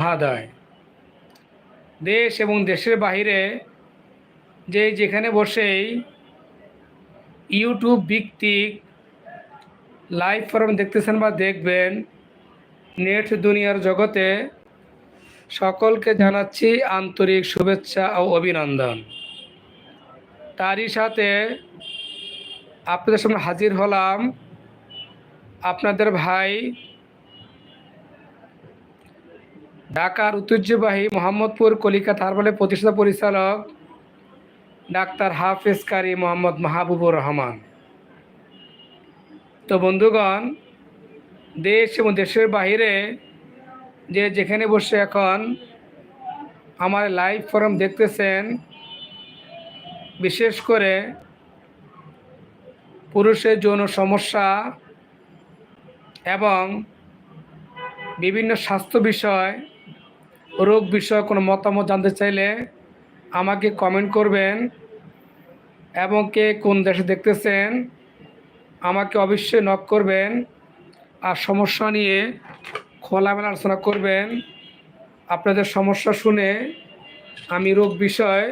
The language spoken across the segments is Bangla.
মহাদয় দেশ এবং দেশের বাহিরে যে যেখানে বসেই ইউটিউব ভিত্তিক লাইভ ফরম দেখতেছেন বা দেখবেন, নেট দুনিয়ার জগতে সকলকে জানাচ্ছি আন্তরিক শুভেচ্ছা ও অভিনন্দন। তারই সাথে আপনাদের সামনে হাজির হলাম আপনাদের ভাই ঢাকার ঐতিহ্যবাহী মোহাম্মদপুর কলিকাতা হারবালের প্রতিষ্ঠাতা পরিচালক ডাক্তার হাফেজ কারি মোহাম্মদ মাহবুবুর রহমান। তো বন্ধুগণ, দেশ এবং দেশের বাহিরে যে যেখানে বসে এখন আমার লাইভ ফরম দেখতেছেন, বিশেষ করে পুরুষের যৌন সমস্যা এবং বিভিন্ন স্বাস্থ্য বিষয় রোগ বিষয়ে কোনো মতামত জানতে চাইলে আমাকে কমেন্ট করবেন এবং কে কোন দেশে দেখতেছেন আমাকে অবশ্যই নক করবেন। আর সমস্যা নিয়ে খোলামেলা আলোচনা করবেন। আপনাদের সমস্যা শুনে আমি রোগ বিষয়,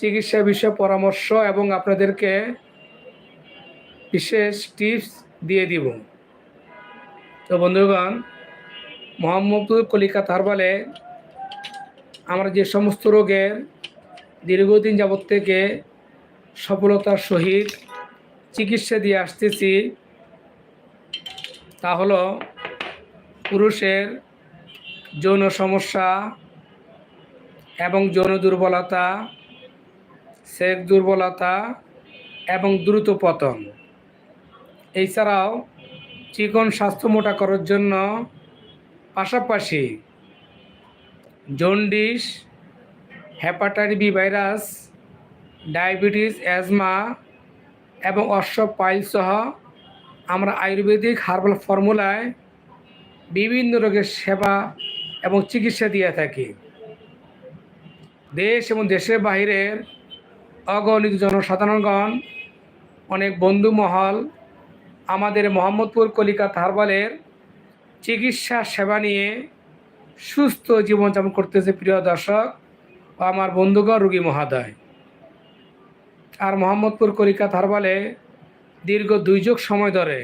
চিকিৎসা বিষয়ে পরামর্শ এবং আপনাদেরকে বিশেষ টিপস দিয়ে দিব। তো বন্ধুগণ মোহাম্মদপুর কলিকাতা হারবালে আমরা যে সমস্ত রোগের দীর্ঘদিন যাবৎ থেকে সফলতার সহিত চিকিৎসা দিয়ে আসতেছি, তা হলো পুরুষের যৌন সমস্যা এবং যৌন দুর্বলতা সেক দুর্বলতা এবং দ্রুত পতন। এছাড়াও চিকন স্বাস্থ্য মোটা করার জন্য পাশাপাশি jaundice hepatitis B virus, diabetes, asthma এবং অশ্ব পাইল সহ আমরা আয়ুর্বেদিক হার্বাল ফর্মুলায় বিভিন্ন রোগের সেবা এবং চিকিৎসা দিয়ে থাকি। দেশ এবং দেশের বাহিরের অগণিত জনসাধারণগণ, অনেক বন্ধু মহল, আমাদের মোহাম্মদপুর কলিকাতা হারবালের চিকিৎসা সেবা নিয়ে সুস্থ জীবনযাপন করতেছে প্রিয় দর্শক ও আমার বন্ধুগণ রুগী মহাদয়। আর মোহাম্মদপুর কলিকাতা হারবালে দীর্ঘ দুই যুগ সময় ধরে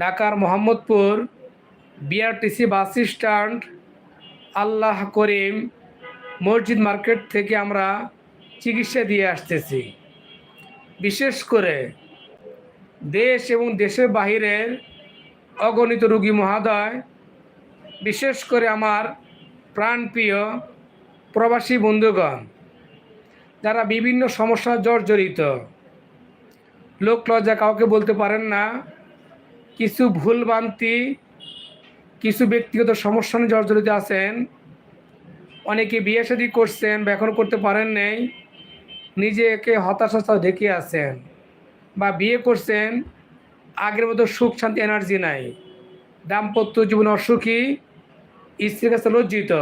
ঢাকার Mohammadpur BRTC bus stand, Allah Karim মসজিদ মার্কেট থেকে আমরা চিকিৎসা দিয়ে আসতেছি। বিশেষ করে দেশ এবং দেশের বাহিরের অগণিত রুগী মহাদয়, বিশেষ করে আমার প্রাণপ্রিয় প্রবাসী বন্ধুগণ, যারা বিভিন্ন সমস্যা জর্জরিত লোক লজ্জা কাউকে বলতে পারেন না। কিছু ভুলভ্রান্তি, কিছু ব্যক্তিগত সমস্যা নিয়ে জর্জরিত আছেন। অনেকে বিয়ে শাদী করছেন, বা এখন করতে পারেন নেই। নিজেকে হতাশা ঢেকে আছেন, বা বিয়ে করছেন। আগের মতো সুখ, শান্তি এনার্জি নাই। দাম্পত্য জীবন অসুখী, স্ত্রীর কাছে লজ্জিত।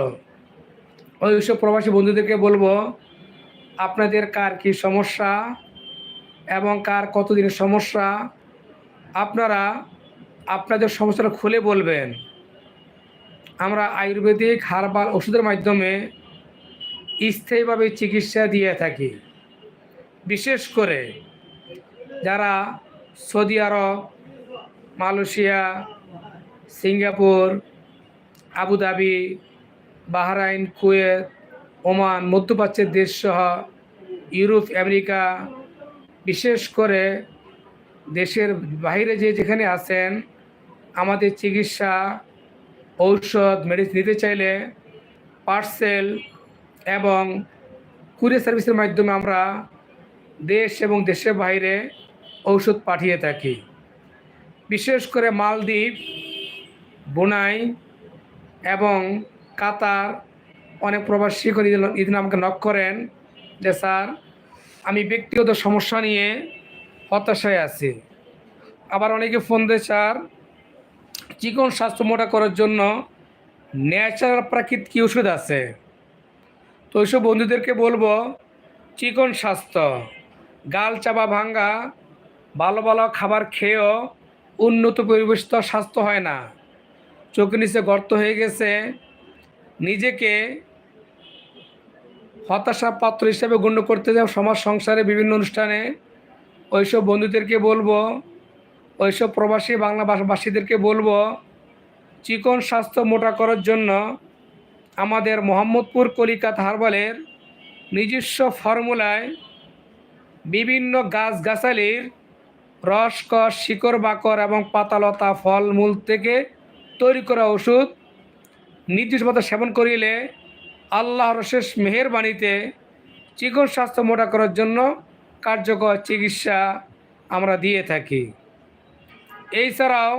ওই সব প্রবাসী বন্ধুদেরকে বলব, আপনাদের কার কি সমস্যা এবং কার কতদিনের সমস্যা? আপনারা আপনাদের সমস্যাটা খুলে বলবেন। আমরা আয়ুর্বেদিক, হার্বাল ওষুধের মাধ্যমে স্থায়ীভাবে চিকিৎসা দিয়ে থাকি। বিশেষ করে যারা Saudi Arab, Malaysia, Singapore Abu Dhabi Bahrain, Kuwait, Oman, মধ্যপ্রাচ্যের দেশসহ ইউরোপ, আমেরিকা, বিশেষ করে দেশের বাইরে যে যেখানে আছেন, আমাদের চিকিৎসা, ঔষধ, মেডিসিন নিতে চাইলে পার্সেল এবং কুরিয়ার সার্ভিসের মাধ্যমে আমরা দেশ এবং দেশের বাইরে ঔষধ পাঠিয়ে থাকি। বিশেষ করে মালদ্বীপ, বুনাই এবং কাতার। অনেক প্রবাসী করে ইদিন আমাকে নক করেন যে, স্যার, আমি ব্যক্তিগত সমস্যা নিয়ে হতাশায় আছি। আবার অনেকে ফোন দেয়, স্যার, চিকন স্বাস্থ্য মোটা করার জন্য ন্যাচারাল প্রাকৃতিক কী ওষুধ আছে? তো ওইসব বন্ধুদেরকে বলব, চিকন স্বাস্থ্য, গাল চাপা ভাঙ্গা ভালো ভালো খাবার খেয়েও উন্নত পরিবেশিত স্বাস্থ্য হয় না। চোখের নিচে গর্ত হয়ে গেছে। নিজেকে হতাশা পাত্র হিসেবে গণ্য করতে যাও সমাজ সংসারে, বিভিন্ন অনুষ্ঠানে। ওইসব বন্ধুদেরকে বলব, ওইসব প্রবাসী বাংলা ভাষাভাষীদেরকে বলব, চিকন স্বাস্থ্য মোটা করার জন্য আমাদের মোহাম্মদপুর কলিকাতা হারবালের নিজস্ব ফর্মুলায় বিভিন্ন গাছগাছালির রস কষ শিকড়, বাকর এবং পাতালতা, ফলমূল থেকে তৈরি করা ওষুধ। নির্দিষ্ট মতো সেবন করিলে আল্লাহর শেষ মেহেরবাণীতে চিকন স্বাস্থ্য মোটা করার জন্য কার্যকর চিকিৎসা আমরা দিয়ে থাকি। এই ছাড়াও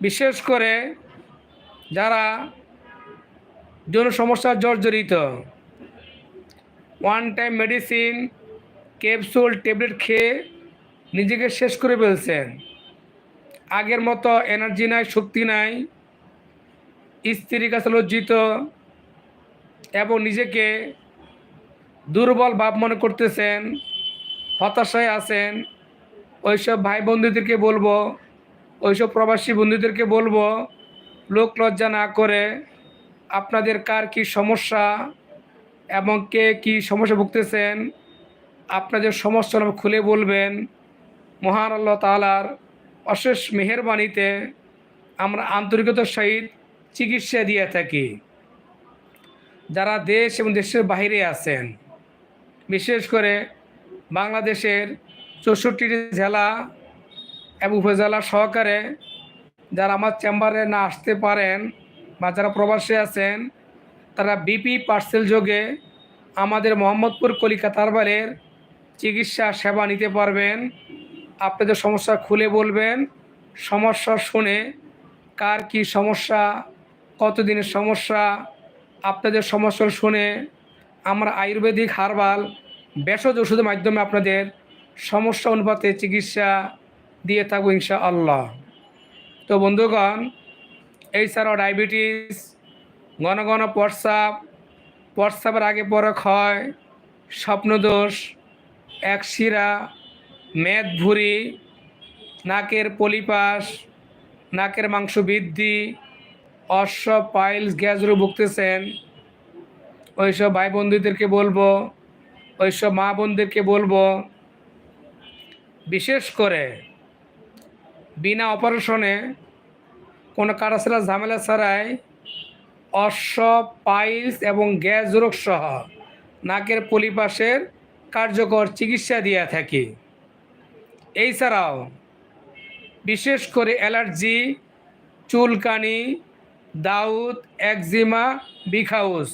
বিশেষ করে যারা যৌন সমস্যা জর্জরিত one time medicine capsule tablet খেয়ে নিজেকে শেষ করে ফেলছেন। আগের মতো এনার্জি নাই, শক্তি নাই। স্ত্রীর কাছে লজ্জিত এবং নিজেকে দুর্বল ভাব মনে করতেছেন, হতাশায় আছেন। ওইসব ভাই বন্ধুদেরকে বলব, ওইসব প্রবাসী বন্ধুদেরকে বলব, লোক লজ্জা না করে আপনাদের কার কি সমস্যা এবং কে কি সমস্যা ভুগতেছেন, আপনাদের সমস্যা খুলে বলবেন। মহান আল্লাহ তালার অশেষ মেহেরবাণীতে আমরা আন্তরিকতার সহিত চিকিৎসা দিয়ে থাকি। যারা দেশ এবং দেশের বাইরে আছেন, বিশেষ করে বাংলাদেশের চৌষট্টি জেলা এবং উপজেলা সহকারে যারা আমার চেম্বারে না আসতে পারেন বা যারা প্রবাসী আছেন, তারা বিপি পার্সেল যোগে আমাদের মোহাম্মদপুর কলিকাতার বারের চিকিৎসা সেবা নিতে পারবেন। আপনাদের সমস্যা খুলে বলবেন। সমস্যা শুনে কার কি সমস্যা, কতদিনের সমস্যা, আপনাদের সমস্যা শুনে আমরা আয়ুর্বেদিক হারবাল, ভেষজ ওষুধের মাধ্যমে আপনাদের সমস্যা অনুপাতে চিকিৎসা দিয়ে থাকব ইনশা আল্লাহ তো বন্ধুগণ এছাড়াও ডায়াবেটিস, ঘন ঘন প্রস্রাব, প্রস্রাবের আগে পরে ক্ষয় স্বপ্নদোষ একশিরা মেদ ভুঁড়ি নাকের পলিপাস নাকের মাংস বৃদ্ধি, অশ্ব পাইলস গ্যাস রোগ ভুগতেছেন। ওইসব ভাই বন্ধুদেরকে বলব, ওইসব মা বোনদেরকে বলব, বিশেষ করে বিনা অপারেশনে কোনো কাটাছাড়া ঝামেলা ছাড়াই অশ্ব পাইলস এবং গ্যাস রোগ সহ নাকের পলিপাসের কার্যকর চিকিৎসা দিয়ে থাকি। এছাড়াও বিশেষ করে অ্যালার্জি, চুলকানি, দাউদ, একজিমা, বিখাউস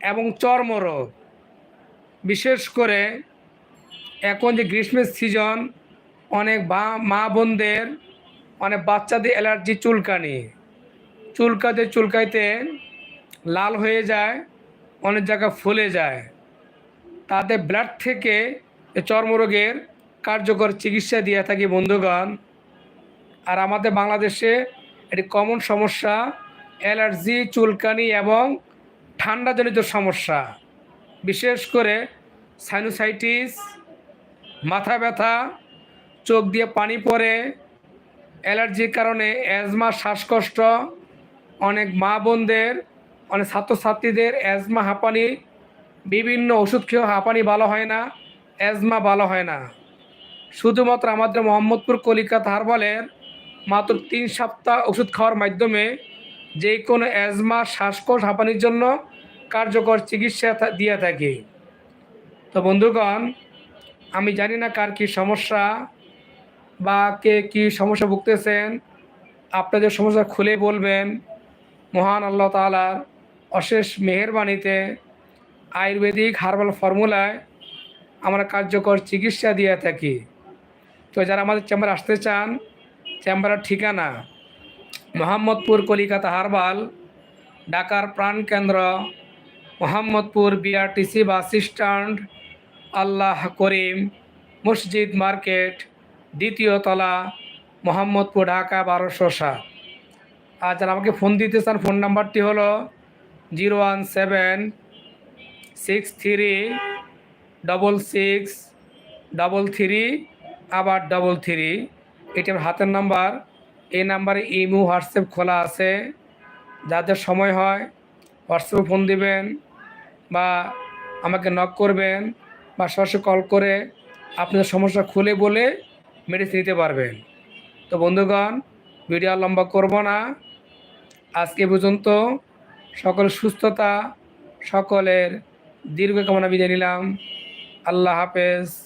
এবং চর্মরোগ। বিশেষ করে এখন যে গ্রীষ্মের সিজন, অনেক মা বোনদের, অনেক বাচ্চাদের অ্যালার্জি, চুলকানি। চুলকাতে, চুলকাইতে লাল হয়ে যায়, অনেক জায়গা ফুলে যায়। তাতে ব্লাড থেকে চর্মরোগের কার্যকর চিকিৎসা দিয়ে থাকি, বন্ধুগণ। আর আমাদের বাংলাদেশে এটি কমন সমস্যা অ্যালার্জি চুলকানি এবং ঠান্ডাজনিত সমস্যা। বিশেষ করে সাইনোসাইটিস মাথা ব্যথা, চোখ দিয়ে পানি পড়ে অ্যালার্জির কারণে অ্যাজমা শ্বাসকষ্ট, অনেক মা বোনদের, অনেক ছাত্রছাত্রীদের অ্যাজমা হাঁপানি, বিভিন্ন ওষুধ খেয়েও হাঁপানি ভালো হয় না অ্যাজমা ভালো হয় না। শুধুমাত্র আমাদের মোহাম্মদপুর কলিকাতা হারবালের মাত্র তিন সপ্তাহ ওষুধ খাওয়ার মাধ্যমে যে কোনো অ্যাজমা শ্বাসকষ্ট হাঁপানির জন্য কার্যকর চিকিৎসা দিয়ে থাকি। তো বন্ধুগণ, আমি জানি না কার কী সমস্যা বা কে কী সমস্যা ভুগতেছেন। আপনাদের সমস্যা খুলে বলবেন। মহান আল্লাহ তালার অশেষ মেহেরবাণীতে আয়ুর্বেদিক হার্বাল ফর্মুলায় আমরা কার্যকর চিকিৎসা দিয়ে থাকি। তো যারা আমাদের চেম্বারে আসতে চান, চেম্বারের ঠিকানা মোহাম্মদপুর কলিকাতা হারবাল, ঢাকার প্রাণকেন্দ্র Mohammadpur BRTC bus stand, Allah Karim, মসজিদ মার্কেট, দ্বিতীয় তলা, মোহাম্মদপুর, ঢাকা বারোশো সাত। আর যারা আমাকে ফোন দিতে চান, ফোন নাম্বারটি হলো zero one seven six three double six double three আবার ডবল থ্রি এটি আমার হাতের নাম্বার এই নাম্বারে ইমো, হোয়াটসঅ্যাপ খোলা আছে। যাদের সময় হয়, হোয়াটসঅ্যাপে ফোন দিবেন বা আমাকে নক করবেন বা সরাসরি কল করে আপনাদের সমস্যা খুলে বলে মেডিসিন নিতে পারবেন। তো বন্ধুগণ ভিডিও লম্বা করব না। আজকে পর্যন্ত সকলের সুস্থতা, সকলের দীর্ঘ কামনা বিদায় নিলাম। আল্লাহ হাফেজ।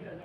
Gracias.